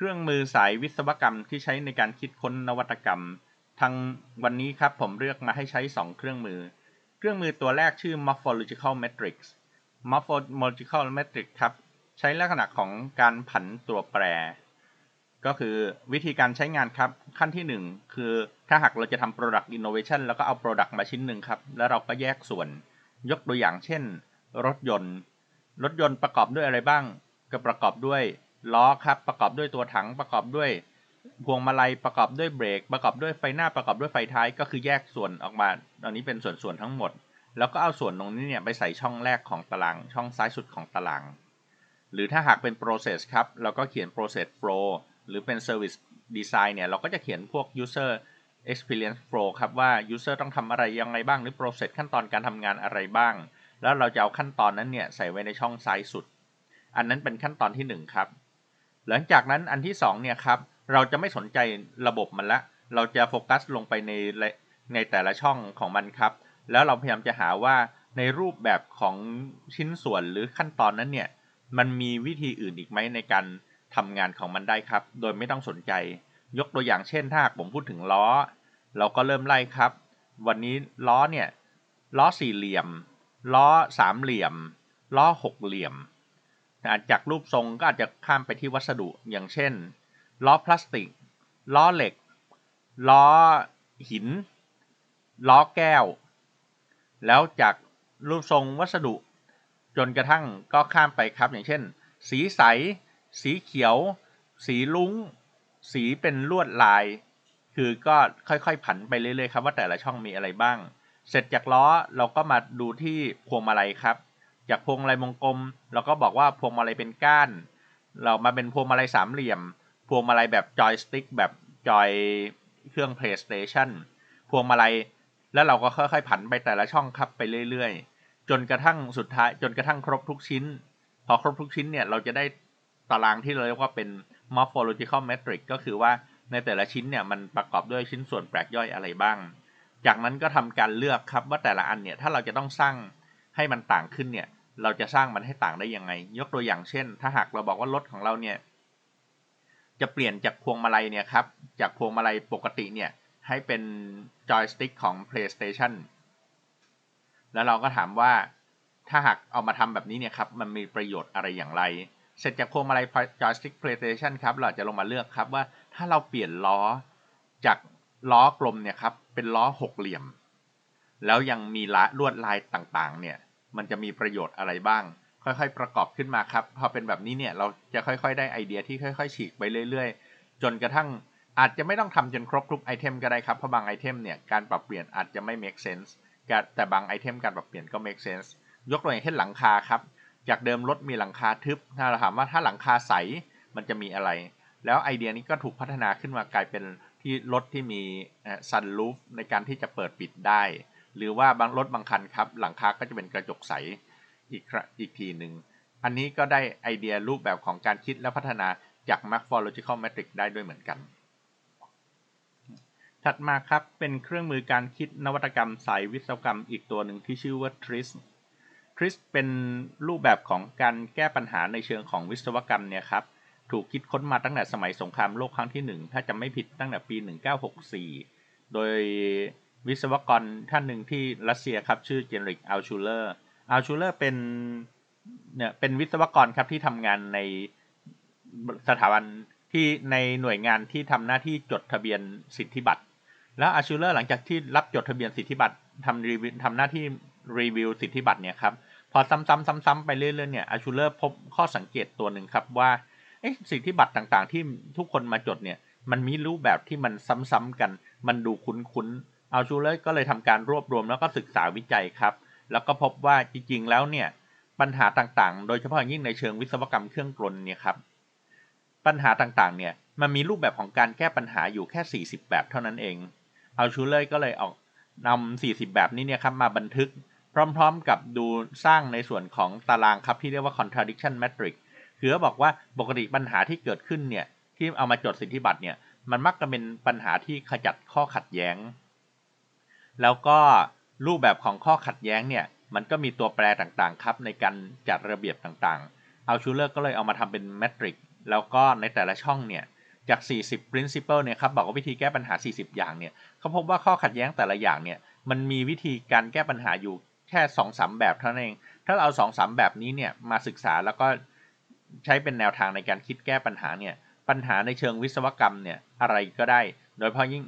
เครื่องมือสายวิศวกรรมที่ใช้ในการคิดค้นนวัตกรรม ทางวันนี้ครับผมเลือกมาให้ใช้ 2 เครื่องมือ เครื่องมือตัวแรกชื่อ morphological metrics morphological metrics ครับ ใช้ลักษณะของการผันตัวแปร ก็คือวิธีการใช้งานครับ ขั้นที่ 1 คือถ้าหากเราจะทำ product innovation แล้วก็เอา product มาชิ้นหนึ่งครับ แล้วเราก็แยกส่วน ยกตัวอย่างเช่น รถยนต์ รถยนต์ประกอบด้วยอะไรบ้าง ก็ประกอบด้วย ล้อครับประกอบด้วยตัวถังประกอบด้วยพวงมาลัยประกอบด้วยเบรก ประกอบด้วยไฟหน้าประกอบด้วยไฟท้าย ก็คือแยกส่วนออกมาตอนนี้เป็นส่วนๆทั้งหมด แล้วก็เอาส่วนตรงนี้เนี่ยไปใส่ช่องแรกของตาราง ช่องซ้ายสุดของตาราง หรือถ้าหากเป็น process ครับเราก็เขียน process flow หรือเป็น service design เนี่ยเราก็จะเขียนพวก user experience flow ครับว่า user ต้องทำอะไรยังไงบ้างหรือ process ขั้นตอนการทำงานอะไรบ้าง แล้วเราจะเอาขั้นตอนนั้นเนี่ยใส่ไว้ในช่องซ้ายสุด อันนั้นเป็นขั้นตอนที่1ครับ หลังจากนั้นอันที่2เนี่ยครับเราจะไม่สนใจระบบมันละ เราจะโฟกัสลงไปในในแต่ละช่องของมันครับ แล้วเราพยายามจะหาว่าในรูปแบบของชิ้นส่วนหรือขั้นตอนนั้นเนี่ยมันมีวิธีอื่นอีกไหมในการทำงานของมันได้ครับ โดยไม่ต้องสนใจ ยกตัวอย่างเช่นถ้าผมพูดถึงล้อ เราก็เริ่มไล่ครับ วันนี้ล้อเนี่ยล้อสี่เหลี่ยม ล้อสามเหลี่ยม ล้อหกเหลี่ยม จากรูปทรงก็อาจจะข้ามไปที่วัสดุอย่างเช่น ล้อพลาสติก ล้อเหล็ก ล้อหิน ล้อแก้ว แล้วจากรูปทรงวัสดุ จนกระทั่งก็ข้ามไปครับอย่างเช่น สีใส สีเขียว สีลุง้ง สีเป็นลวดลาย คือก็ค่อยๆผันไปเรื่อยๆครับว่าแต่ละช่องมีอะไรบ้าง เสร็จจากล้อเราก็มาดูที่พวงมาลัยครับ จากพวงมาลัยวงกลมเราก็บอกว่าพวงมาลัยเป็นก้าน เรามาเป็นพวงมาลัยสามเหลี่ยม พวงมาลัยแบบจอยสติ๊กแบบจอยเครื่อง PlayStation พวงมาลัยแล้วเราก็ค่อยๆผันไปแต่ละช่องครับไปเรื่อยๆ จนกระทั่งสุดท้ายจนกระทั่งครบทุกชิ้น พอครบทุกชิ้นเนี่ยเราจะได้ตารางที่เราเรียกว่าเป็น morphological metric ก็คือว่าในแต่ละชิ้นเนี่ยมันประกอบด้วยชิ้นส่วนแปลกย่อยอะไรบ้าง จากนั้นก็ทำการเลือกครับว่าแต่ละอันเนี่ยถ้าเราจะต้องสร้างให้มันต่างขึ้นเนี่ย เราจะสร้างมันให้ต่างได้ยังไง ยกตัวอย่างเช่น ถ้าหากเราบอกว่ารถของเราเนี่ย จะเปลี่ยนจากพวงมาลัยเนี่ยครับ จากพวงมาลัยปกติเนี่ย ให้เป็นจอยสติ๊กของ PlayStation แล้วเราก็ถามว่าถ้าหากเอามาทำแบบนี้เนี่ยครับ มันมีประโยชน์อะไรอย่างไร เสร็จจากพวงมาลัย joystick PlayStation ครับ เราจะลงมาเลือกครับว่าถ้าเราเปลี่ยนล้อจากล้อกลมเนี่ยครับ เป็นล้อหกเหลี่ยม แล้วยังมีละลวดลายต่างๆ เนี่ย มันจะมีประโยชน์อะไรบ้าง ค่อยๆ ประกอบขึ้นมาครับ พอเป็นแบบนี้เนี่ยเราจะค่อยๆ ได้ไอเดียที่ค่อยๆ ฉีกไปเรื่อยๆ จนกระทั่งอาจจะไม่ต้องทำจนครบทุกไอเทมก็ได้ครับ เพราะบางไอเทมเนี่ยการปรับเปลี่ยนอาจจะไม่ make sense แต่บางไอเทมการปรับเปลี่ยนก็ make sense ยกตัวอย่างเช่นหลังคาครับ จากเดิมรถมีหลังคาทึบ ถ้าเราถามว่าถ้าหลังคาใสมันจะมีอะไร แล้วไอเดียนี้ก็ถูกพัฒนาขึ้นมากลายเป็นที่รถที่มีซันลูฟในการที่จะเปิดปิดได้ หรือว่าบางรถบางคันครับ หลังคาก็จะเป็นกระจกใสอีกอีกทีหนึ่ง อันนี้ก็ได้ไอเดียรูปแบบของการคิดและพัฒนาจาก morphological metric ได้ด้วยเหมือนกัน ถัดมาครับเป็นเครื่องมือการคิดนวัตกรรมสายวิศวกรรมอีกตัวหนึ่งที่ชื่อว่า TRIS คริสเป็นรูปแบบของการแก้ปัญหาในเชิงของวิศวกรรมเนี่ยครับ ถูกคิดค้นมาตั้งแต่สมัยสงครามโลกครั้งที่ 1 ถ้าจะไม่ผิดตั้งแต่ปี 1964 โดย วิศวกรท่านหนึ่งที่รัสเซียครับชื่อเจนริกอัลชูเลอร์อัลชูเลอร์เป็นเนี่ยเป็นวิศวกรครับที่ทำงานในสถาบันที่ในหน่วยงานที่ทำหน้าที่จดทะเบียนสิทธิบัตร แล้วอัลชูเลอร์หลังจากที่รับจดทะเบียนสิทธิบัตรทำรีวิวทำหน้าที่รีวิวสิทธิบัตรเนี่ยครับพอซ้ำๆๆ ไปเรื่อยๆเนี่ยอาชูเลอร์พบข้อสังเกตตัวหนึ่งครับว่าสิทธิบัตรต่างๆ ที่ทุกคนมาจดเนี่ยมันมีรูปแบบที่มันซ้ำๆกัน มันดูคุ้นๆ อาชูเลอร์ก็เลยทำการรวบรวมแล้วก็ศึกษาวิจัยครับ แล้วก็พบว่าจริงๆแล้วเนี่ยปัญหาต่างๆ โดยเฉพาะยิ่งในเชิงวิศวกรรมเครื่องกลเนี่ยครับปัญหาต่างๆเนี่ยมันมีรูปแบบของการแก้ปัญหาอยู่แค่ 40 แบบเท่านั้นเองอาชูเลอร์ก็เลยออกนำ40 แบบนี้เนี่ยครับมาบันทึกพร้อมๆกับดูสร้างในส่วนของตารางครับที่เรียกว่า contradiction matrix คือบอกว่าปกติปัญหาที่เกิดขึ้นเนี่ยที่เอามาจดสิทธิบัตรเนี่ยมันมักจะเป็นปัญหาที่ขจัดข้อขัดแย้ง แล้วก็รูปแบบของข้อขัดแย้งเนี่ยมันก็มีตัวแปรต่างๆครับในการจัดระเบียบต่างๆ เอาชูเลอร์ก็เลยเอามาทำเป็นแมทริกแล้วก็ในแต่ละช่องเนี่ยจาก 40 principle เนี่ยครับบอกว่าวิธีแก้ปัญหา 40 อย่างเนี่ยเขาพบว่าข้อขัดแย้งแต่ละอย่างเนี่ยมันมีวิธีการแก้ปัญหาอยู่แค่2-3แบบเท่านั้นเอง ถ้าเราเอา2-3แบบนี้เนี่ยมาศึกษาแล้วก็ใช้เป็นแนวทางในการคิดแก้ปัญหาเนี่ยปัญหาในเชิงวิศวกรรมเนี่ยอะไรก็ได้ โดยเฉพาะยิ่ง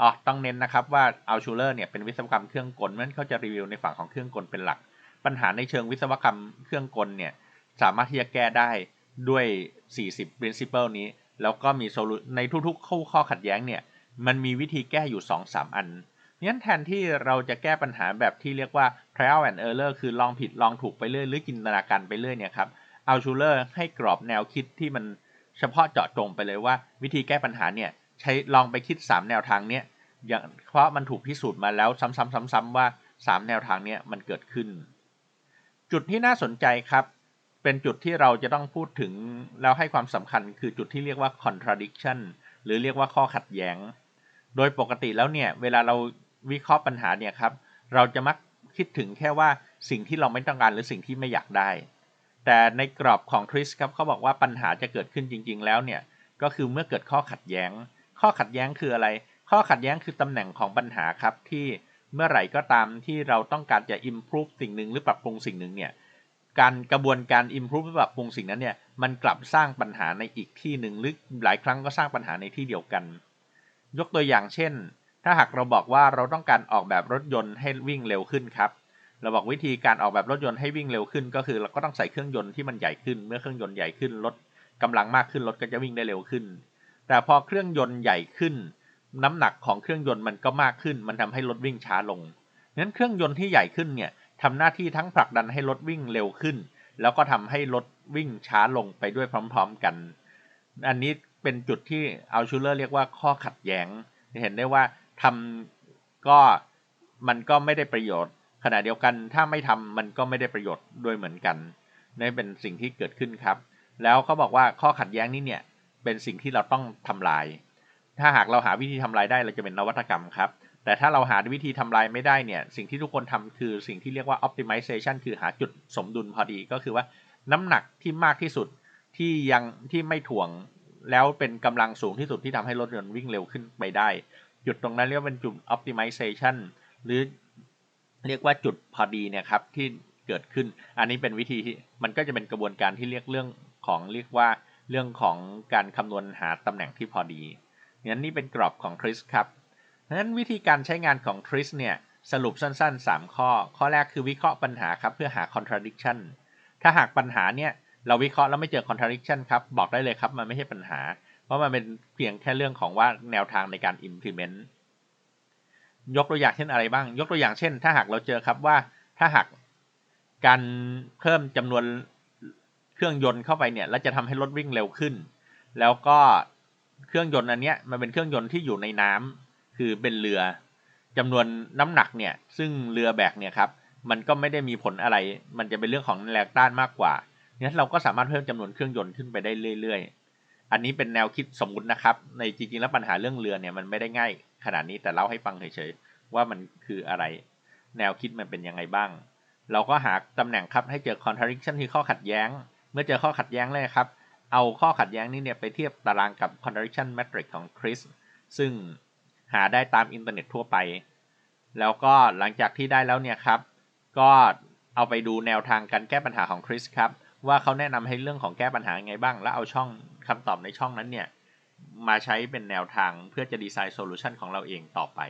อ๋อต้องเน้นนะครับว่าอัลชูเลอร์เนี่ยเป็นวิศวกรรมเครื่องกลนั้นเขาจะรีวิวในฝั่งของเครื่องกลเป็นหลัก ปัญหาในเชิงวิศวกรรมเครื่องกลเนี่ยสามารถที่จะแก้ได้ด้วย 40 principle นี้ แล้วก็มีโซลูในทุกๆข้อข้อขัดแย้งเนี่ยมันมีวิธีแก้อยู่ 2-3 อันงั้นแทนที่เราจะแก้ปัญหาแบบที่เรียกว่า trial and error คือลองผิดลองถูกไปเรื่อยหรือจินตนาการไปเรื่อยเนี่ยครับอัลชูเลอร์ให้กรอบแนวคิดที่มันเฉพาะเจาะจงไปเลยว่า วิธีแก้ปัญหาเนี่ย ใช้ลองไปคิด3แนวทางเนี้ยอย่างเพราะมันถูกพิสูจน์มาแล้วซ้ำๆๆๆว่า3แนวทางเนี้ยมันเกิดขึ้น จุดที่น่าสนใจครับ เป็นจุดที่เราจะต้องพูดถึงแล้วให้ความสำคัญคือจุดที่เรียกว่า contradiction หรือเรียกว่าข้อขัดแย้ง โดยปกติแล้วเนี่ยเวลาเราวิเคราะห์ปัญหาเนี่ยครับ เราจะมักคิดถึงแค่ว่าสิ่งที่เราไม่ต้องการหรือสิ่งที่ไม่อยากได้ แต่ในกรอบของทริสครับเขาบอกว่าปัญหาจะเกิดขึ้นจริง ๆ แล้วเนี่ยก็คือเมื่อเกิดข้อขัดแย้ง ข้อขัดแย้งคืออะไร ข้อขัดแย้งคือตำแหน่งของปัญหาครับที่เมื่อไหร่ก็ตามที่เราต้องการจะ improve สิ่งหนึ่งหรือปรับปรุงสิ่งหนึ่งเนี่ยการกระบวนการ improve หรือปรับปรุงสิ่งนั้นเนี่ยมันกลับสร้างปัญหาในอีกที่หนึ่งหรือหลายครั้งก็สร้างปัญหาในที่เดียวกัน ยกตัวอย่างเช่น ถ้าหากเราบอกว่าเราต้องการออกแบบรถยนต์ให้วิ่งเร็วขึ้นครับ เราบอกวิธีการออกแบบรถยนต์ให้วิ่งเร็วขึ้น ก็คือเราก็ต้องใส่เครื่องยนต์ที่มันใหญ่ขึ้น เมื่อเครื่องยนต์ใหญ่ขึ้นรถกำลังมากขึ้นรถก็จะวิ่งได้เร็วขึ้น แต่พอเครื่องยนต์ใหญ่ขึ้น น้ำหนักของเครื่องยนต์มันก็มากขึ้น มันทำให้รถวิ่งช้าลงงั้นเครื่องยนต์ที่ใหญ่ขึ้นเนี่ยทำหน้าที่ทั้งผลักดันให้รถวิ่งเร็วขึ้น แล้วก็ทำให้รถวิ่งช้าลงไปด้วยพร้อม ๆกัน อันนี้เป็นจุดที่อัลชูเลอร์เรียกว่าข้อขัดแย้ง เห็นได้ว่าทำก็มันก็ไม่ได้ประโยชน์ ขณะเดียวกันถ้าไม่ทำมันก็ไม่ได้ประโยชน์ด้วยเหมือนกันนี่เป็นสิ่งที่เกิดขึ้นครับ แล้วเขาบอกว่าข้อขัดแย้งนี้เนี่ย เป็นสิ่งที่เราต้องทำลาย ถ้าหากเราหาวิธีทำลายได้เราจะเป็นนวัตกรรมครับ แต่ถ้าเราหาวิธีทำลายไม่ได้เนี่ย สิ่งที่ทุกคนทำคือสิ่งที่เรียกว่า optimization คือหาจุดสมดุลพอดีก็คือว่าน้ำหนักที่มากที่สุดที่ยังที่ไม่ถ่วงแล้วเป็นกำลังสูงที่สุดที่ทำให้รถยนต์วิ่งเร็วขึ้นไปได้ จุดตรงนั้นเรียกว่าเป็นจุด optimization หรือเรียกว่าจุดพอดีเนี่ยครับที่เกิดขึ้น อันนี้เป็นวิธีที่มันก็จะเป็นกระบวนการที่เรียกเรื่องของเรียกว่า เรื่องของการคำนวณหาตำแหน่งที่พอดีงั้นนี่เป็นกรอบของทริสครับเพราะฉะนั้นวิธีการใช้งานของทริสเนี่ยสรุปสั้นๆ 3 ข้อ ข้อแรกคือวิเคราะห์ปัญหาครับเพื่อหา contradiction ถ้าหากปัญหาเนี่ยเราวิเคราะห์แล้วไม่เจอ contradiction ครับบอกได้เลยครับมันไม่ใช่ปัญหา เพราะมันเป็นเพียงแค่เรื่องของว่าแนวทางในการ implement ยกตัวอย่างเช่นอะไรบ้าง ยกตัวอย่างเช่น ถ้าหากเราเจอครับว่าถ้าหากการเพิ่มจำนวน เครื่องยนต์เข้าไปเนี่ยแล้วจะทำให้รถวิ่งเร็วขึ้น แล้วก็เครื่องยนต์อันเนี้ยมันเป็นเครื่องยนต์ที่อยู่ในน้ำคือเป็นเรือจำนวนน้ำหนักเนี่ย ซึ่งเรือแบกเนี่ยครับมันก็ไม่ได้มีผลอะไร มันจะเป็นเรื่องของแรงต้านมากกว่างั้นเราก็สามารถเพิ่มจำนวนเครื่องยนต์ขึ้นไปได้เรื่อย ๆ อันนี้เป็นแนวคิดสมมุตินะครับ ในจริงๆแล้วปัญหาเรื่องเรือเนี่ยมันไม่ได้ง่ายขนาดนี้แต่เล่าให้ฟังเฉยๆว่ามันคืออะไร แนวคิดมันเป็นยังไงบ้าง เราก็หาตำแหน่งครับให้เจอ contradiction ที่ข้อขัดแย้ง มื่อเจอข้อขัดแย้งเลยครับ เอาข้อขัดแย้งนี้เนี่ยไปเทียบตารางกับ contradiction matrix ของ Chris ซึ่งหาได้ตามอินเทอร์เน็ตทั่วไป แล้วก็หลังจากที่ได้แล้วเนี่ยครับ ก็เอาไปดูแนวทางการแก้ปัญหาของคริสครับ ว่าเขาแนะนำให้เรื่องของแก้ปัญหาไงบ้าง แล้วเอาช่องคำตอบในช่องนั้นเนี่ย มาใช้เป็นแนวทางเพื่อจะดีไซน์โซลูชันของเราเองต่อไป